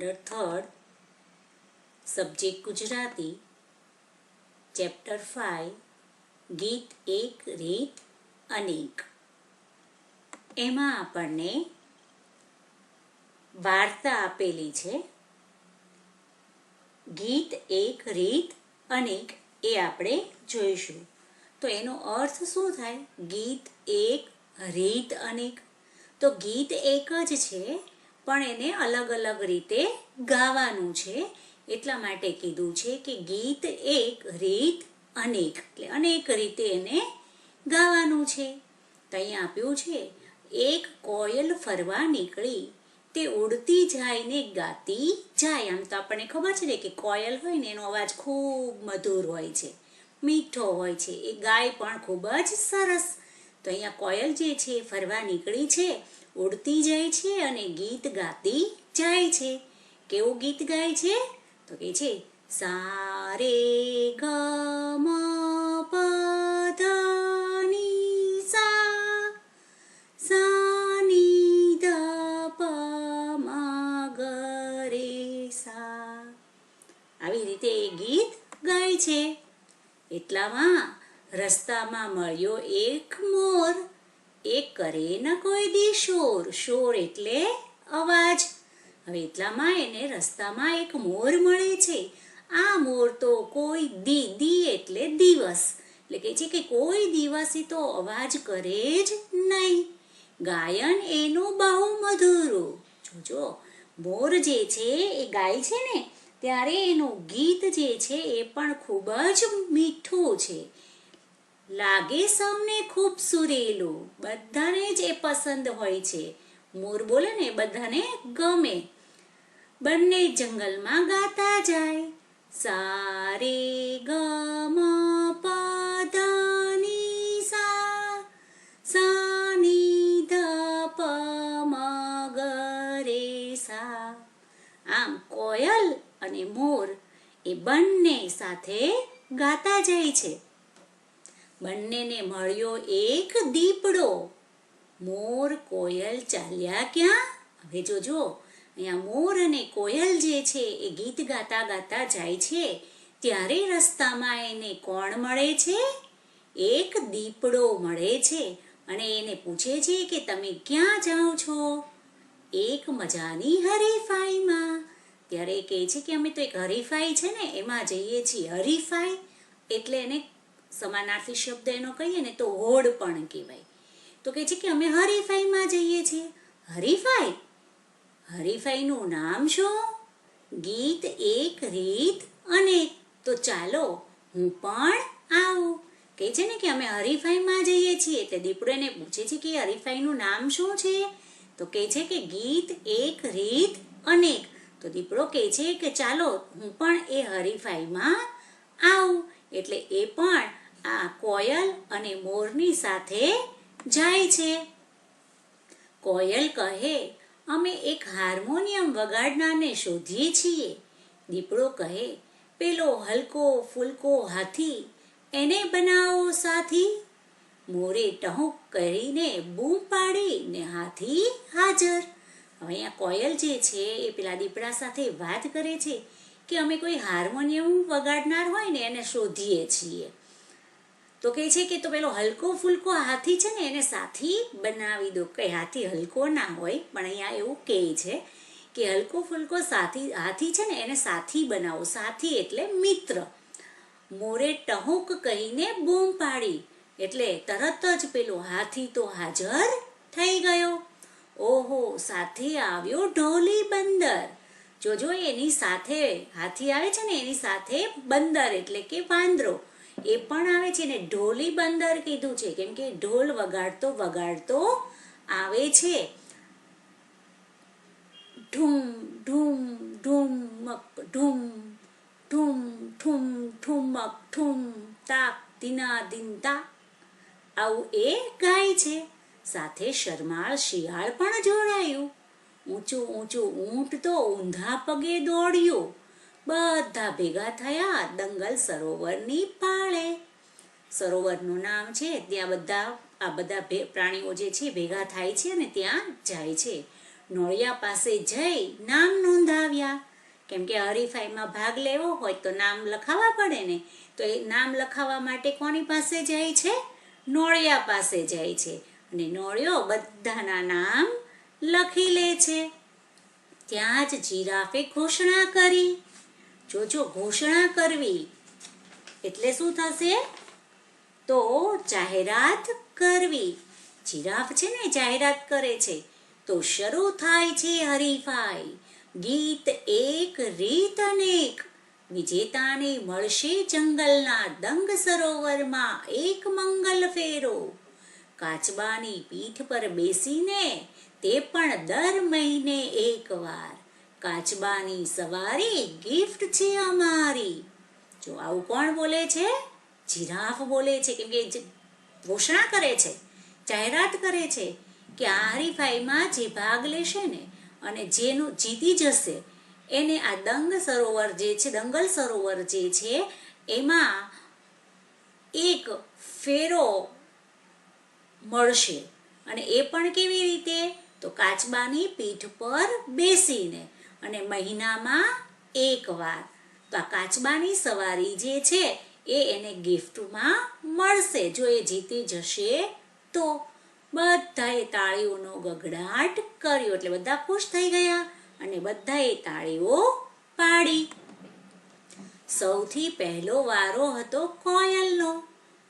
Standard third subject Gujarati chapter five ગીત એક રીત અનેક એમાં આપણને વાર્તા આપેલી છે. ગીત એક રીત અનેક એ આપણે જોઈશું. તો એનો અર્થ શું થાય? ગીત એક રીત અનેક. તો ગીત એક જ છે. પણ એને અલગ અલગ રીતે ગાવાનું છે. એટલા માટે કીધું છે કે ગીત એક રીત અનેક, એટલે અનેક રીતે એને ગાવાનું છે. તો અહીંયા આપ્યું છે, એક કોયલ ફરવા નીકળી, તે ઉડતી જાય ને ગાતી જાય. આમ તો આપણને ખબર છે ને કે કોયલ હોય ને એનો અવાજ ખૂબ મધુર હોય છે, મીઠો હોય છે. એ ગાય પણ ખૂબ જ સરસ. તો અહીંયા કોયલ જે છે ફરવા નીકળી છે. ઉડતી જાય છે અને ગીત ગાતી જાય છે. કેવું ગીત ગાય છે? તો કે છે, સારે ગ મ પ ધ ની સા સા ની ધ પ મ ગ રે સા. આવી રીતે એ ગીત ગાય છે. એટલામાં રસ્તામાં મળ્યો એક મોર એ કરે ન કોઈ દી શોર. શોર એટલે અવાજ. હવે એટલામાં એને રસ્તામાં એક મોર મળે છે. આ મોર તો કોઈ દી દી એટલે દિવસ. એટલે કે છે કે કોઈ દિવસ તો અવાજ કરે જ નહીં. ગાયન એનું બહુ મધુરું. જોજો મોર જે છે એ ગાય છે ને, ત્યારે એનું ગીત જે છે એ પણ ખૂબ જ મીઠું છે. લાગે સૌને ખૂબ સુરેલું. બધાને જ એ પસંદ હોય છે. મોર બોલે ને, બધાને ગમે. બંને જંગલમાં ગાતા જાય. સારે ધ ની સા સા ની ધ પ મ રે સા. આમ કોયલ અને મોર એ બંને સાથે ગાતા જાય છે. બંનેને મળ્યો એક દીપડો. મોર, કોયલ ચાલ્યા ક્યાં? હવે જોજો, અહીંયા મોર અને કોયલ જે છે એ ગીત ગાતા ગાતા જાય છે. ત્યારે રસ્તામાં એને કોણ મળે છે? એક દીપડો મળે છે અને એને પૂછે છે કે તમે ક્યાં જાઓ છો? એક મજાની હરીફાઈમાં. ત્યારે એ કહે છે કે અમે તો એક હરીફાઈ છે ને, એમાં જઈએ છીએ. હરીફાઈ એટલે એને સમાનાર્થી શબ્દ એનો કહીએ ને તો હોડ પણ કહેવાય. તો કહે છે કે અમે હરીફાઈમાં જઈએ છીએ. હરીફાઈ? હરીફાઈનું નામ શું? ગીત એક, રીત અનેક તો ચાલો હું પણ આવું. કહે છે ને કે અમે હરીફાઈમાં જઈએ છીએ. એટલે દીપડો એને પૂછે છે કે હરીફાઈનું નામ શું છે? તો કહે છે કે ગીત એક, રીત અનેક તો દીપડો કહે છે કે ચાલો હું પણ એ હરીફાઈમાં આવું. એટલે એ પણ આ કોયલ અને મોરની સાથે જાય છે. કોયલ કહે, અમે એક હાર્મોનિયમ વગાડનારને શોધીએ છીએ. દીપડો કહે, પેલો હલકો ફૂલકો હાથી, એને બનાવો સાથી. મોરે ટહુક કરીને બૂમ પાડી ને હાથી હાજર. હવે અહીંયા કોયલ જે છે, એ પેલા દીપડા સાથે વાત કરે છે કે, અમે કોઈ હાર્મોનિયમ વગાડનાર હોય ને, એને શોધીએ છીએ. તો કહે છે કે તો પેલો હલકો ફૂલકો હાથી છે ને, એને સાથી બનાવી દો. કે હાથી હલકો ના હોય, પણ અહીંયા એવું કહે છે કે હલકો ફૂલકો સાથી, હાથી છે ને, એને સાથી બનાવો. સાથી એટલે મિત્ર. મોરે ટહુક કહીને બૂમ પાડી. એટલે તરત જ પેલો હાથી તો હાજર થઈ ગયો. ઓહો, સાથે આવ્યો ઢોલી બંદર. જોજો, એની સાથે હાથી આવે છે ને, એની સાથે બંદર એટલે કે વાંદરો. એ પણ આવે છે ને, ઢોલી બંદર કીધું છે. કેમ કે ઢોલ વગાડતો વગાડતો આવે છે. ઢૂમ ઢૂમ ઢૂમક ઢૂમ ઠુમ ઠુમ ઠુમક ઠુમ તાક દિના દિનતા આવું એ ગાય છે. સાથે શરમાળ, શિયાળ પણ જોડાયું. ઊંચું ઊંચું ઊંટ તો ઊંધા પગે દોડ્યું. બધા ભેગા થયા, દંગલ સરોવરની પાળે. સરોવરનું નામ છે, ત્યાં બધા, આ બધા પ્રાણીઓ જે છે, ભેગા થાય છે અને ત્યાં જાય છે. નોળિયા પાસે જઈ નામ નોંધાવ્યા. કેમ કે હરીફાઈમાં ભાગ લેવો હોય તો નામ લખાવવા પડે ને. તો એ નામ લખાવવા માટે કોની પાસે જાય છે? નોળિયા પાસે જાય છે. અને નોળિયો બધાના નામ લખી લે છે. ત્યાં જ જીરાફે ઘોષણા કરી. જોજો ઘોષણા કરવી, એટલે શું થશે? તો જાહેરાત કરવી. જીરાફ છે ને જાહેરાત કરે છે. તો શરૂ થાય છે હરીફાઈ. ગીત એક, રીત અનેક. વિજેતાને મળશે જંગલના દંગ સરોવરમાં એક મંગલ ફેરો. કાચબાની પીઠ પર બેસીને તે પણ દર મહિને એકવાર કાચબાની સવારી ગિફ્ટ છે અમારી. જો આવું કોણ બોલે છે? જીરાફ બોલે છે. કેમ કે ઘોષણા કરે છે, જાહેરાત કરે છે કે આ હરીફાઈમાં જે ભાગ લેશે ને અને જેનું જીતી જશે, એને આ દંગ સરોવર જે છે, દંગલ સરોવર જે છે, એમાં એક ફેરો મળશે. અને એ પણ કેવી રીતે? તો કાચબાની પીઠ પર બેસીને. અને મહિનામાં એકવાર તો આ કાચબાની સવારી જે છે, એ એને ગિફ્ટમાં મળશે. જો એ જીતી જશે, તો બધાએ તાળીઓનો ગગડાટ કર્યો. એટલે બધા ખુશ થઈ ગયા અને બધાએ તાળીઓ પાડી. સૌથી પહેલો વારો હતો કોયલનો.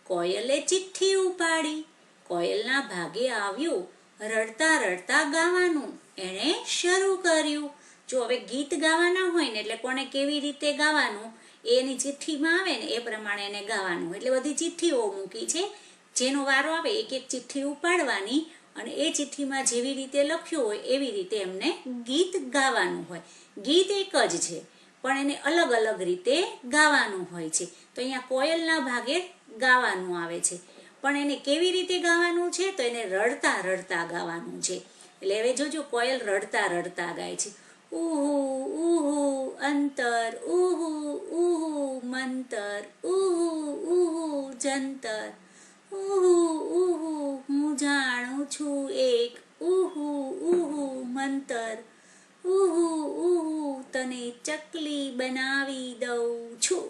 કોયલે ચિઠ્ઠી ઉપાડી. કોયલના ભાગે આવ્યું રડતા રડતા ગાવાનું. એણે શરૂ કર્યું. જો હવે ગીત ગાવાના હોય ને એટલે કોને કેવી રીતે ગાવાનું, એની ચિઠ્ઠીમાં આવે ને એ પ્રમાણે એને ગાવાનું. એટલે બધી ચિઠ્ઠીઓ મૂકી છે. જેનો વારો આવે, એક એક ચિઠ્ઠી ઉપાડવાની અને એ ચિઠ્ઠીમાં જેવી રીતે લખ્યું હોય, એવી રીતે એમને ગીત ગાવાનું હોય. ગીત એક જ છે, પણ એને અલગ અલગ રીતે ગાવાનું હોય છે. તો અહીંયા કોયલના ભાગે ગાવાનું આવે છે. પણ એને કેવી રીતે ગાવાનું છે? તો એને રડતા રડતા ગાવાનું છે. એટલે હવે જોજો, કોયલ રડતા રડતા ગાય છે. ઉહુ ઉહુ અંતર ઉહુ ઉહુ મંતર ઉહુ ઉહુ જંતર ઉહુ ઉહુ હું જાણું છું એક ઉહુ ઉહુ મંતર ઉહુ ઉહુ તને ચકલી બનાવી દઉં છું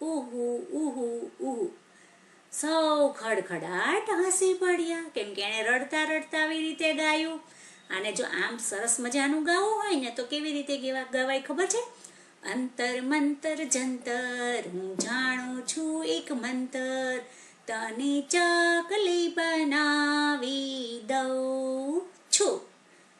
ઉહુ ઉહુ ઉહુ સૌ ખડખડાટ હસી પડ્યા, કેમ કે એણે રડતા રડતા આવી રીતે ગાયું. અને જો આમ સરસ મજાનું ગાવું હોય ને તો કેવી રીતે ગેવા, ગવાય ખબર છે? અંતર મંતર જંતર, હું જાણું છું એક મંતર. તને ચકલી બનાવી દઉં છું.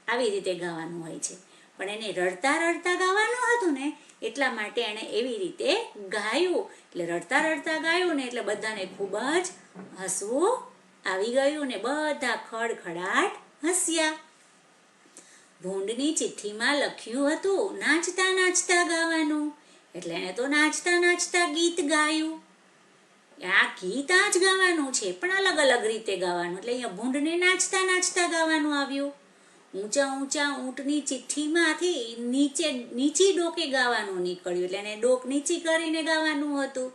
આવી રીતે ગાવાનું હોય છે. પણ એને રડતા રડતા ગાવાનું હતું ને, એટલા માટે એણે એવી રીતે ગાયું. એટલે રડતા રડતા ગાયું ને એટલે બધાને ખૂબ જ હસવું આવી ગયું ને બધા ખડખડાટ હસ્યા. ભૂંડની ચિઠ્ઠીમાં લખ્યું હતું, નાચતા નાચતા ગાવાનું. એટલે એણે તો નાચતા નાચતા ગીત ગાયું. આ ગીત આ જ ગાવાનું છે, પણ અલગ અલગ રીતે ગાવાનું. એટલે અહીંયા ભૂંડને નાચતા નાચતા ગાવાનું આવ્યું. ઊંચા ઊંચા ઊંટની ચિઠ્ઠીમાંથી નીચે, નીચી ડોકે ગાવાનું નીકળ્યું. એટલે એને ડોક નીચી કરીને ગાવાનું હતું.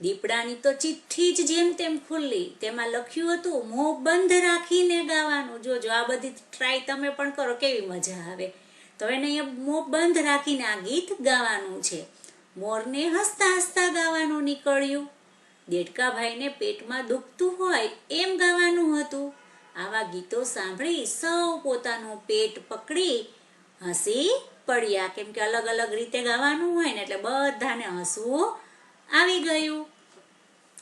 દીપડાની તો ચિઠ્ઠી જ જેમ તેમ ખુલ્લી. તેમાં લખ્યું હતું, મોં બંધ રાખીને ગાવાનું. જોજો, આ બધી ટ્રાય તમે પણ કરો, કેવી મજા આવે. તો એને અહીંયા મોં બંધ રાખીને આ ગીત ગાવાનું છે. મોરને હસતા હસતા ગાવાનું નીકળ્યું. દેડકાભાઈને પેટમાં દુખતું હોય એમ ગાવાનું હતું. આવા ગીતો સાંભળી સૌ પોતાનું પેટ પકડી હસી પડ્યા. કેમ કે અલગ અલગ રીતે ગાવાનું હોય ને એટલે બધાને હસવું આવી ગયું.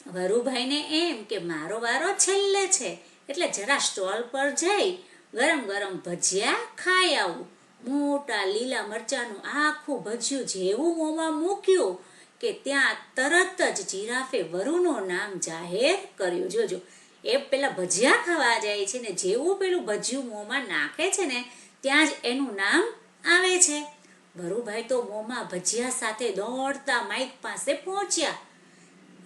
વરુભાઈને એમ કે મારો વારો છેલ્લે છે. એટલે જરા સ્ટોલ પર જઈ, ગરમ ગરમ ભજીયા ખાઈ આવું. મોટા લીલા મરચાનું આખું ભજીયું જેવું મોંમાં મૂક્યું કે ત્યાં તરત જ જીરાફે વરુનું નામ જાહેર કર્યું. જોજો એ પેલા ભજીયા ખાવા જાય છે ને જેવું પેલું ભજીયું મોંમાં નાખે છે ને ત્યાં જ એનું નામ આવે છે. વરુભાઈ તો મોંમાં ભજીયા સાથે દોડતા માઇક પાસે પહોંચ્યા.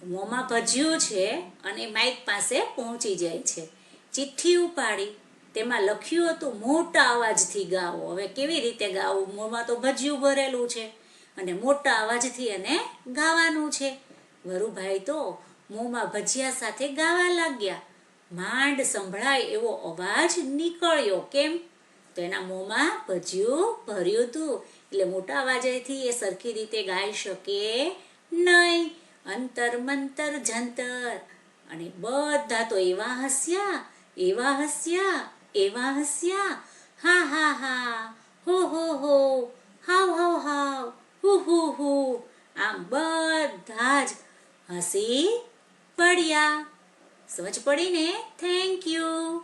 મોંમાં ભજીયું છે અને માઇક પાસે પહોંચી જાય છે. ચિઠ્ઠી ઉપાડી. તેમાં લખ્યું હતું, મોટા અવાજથી ગાવો હવે કેવી રીતે ગાવું? મોંમાં તો ભજીયું ભરેલું છે અને મોટા અવાજથી એને ગાવાનું છે. વરુભાઈ તો મોંમાં ભજીયા સાથે ગાવા લાગ્યા. માંડ સંભળાય એવો અવાજ નીકળ્યો. કેમ? તો એના મોંમાં ભજીયું ભર્યું હતું. એટલે મોટા અવાજેથી એ સરખી રીતે ગાઈ શકે નહીં. અંતર મંતર જંતર. અને બધા તો એવા હસ્યા એવા હસ્યા એવા હસ્યા. હા હા હા. હો હો હો. હાવ હાવ હાવ. હુ હુ હુ. આમ બધા જ હસી પડ્યા. સમજ પડીને થેન્ક યુ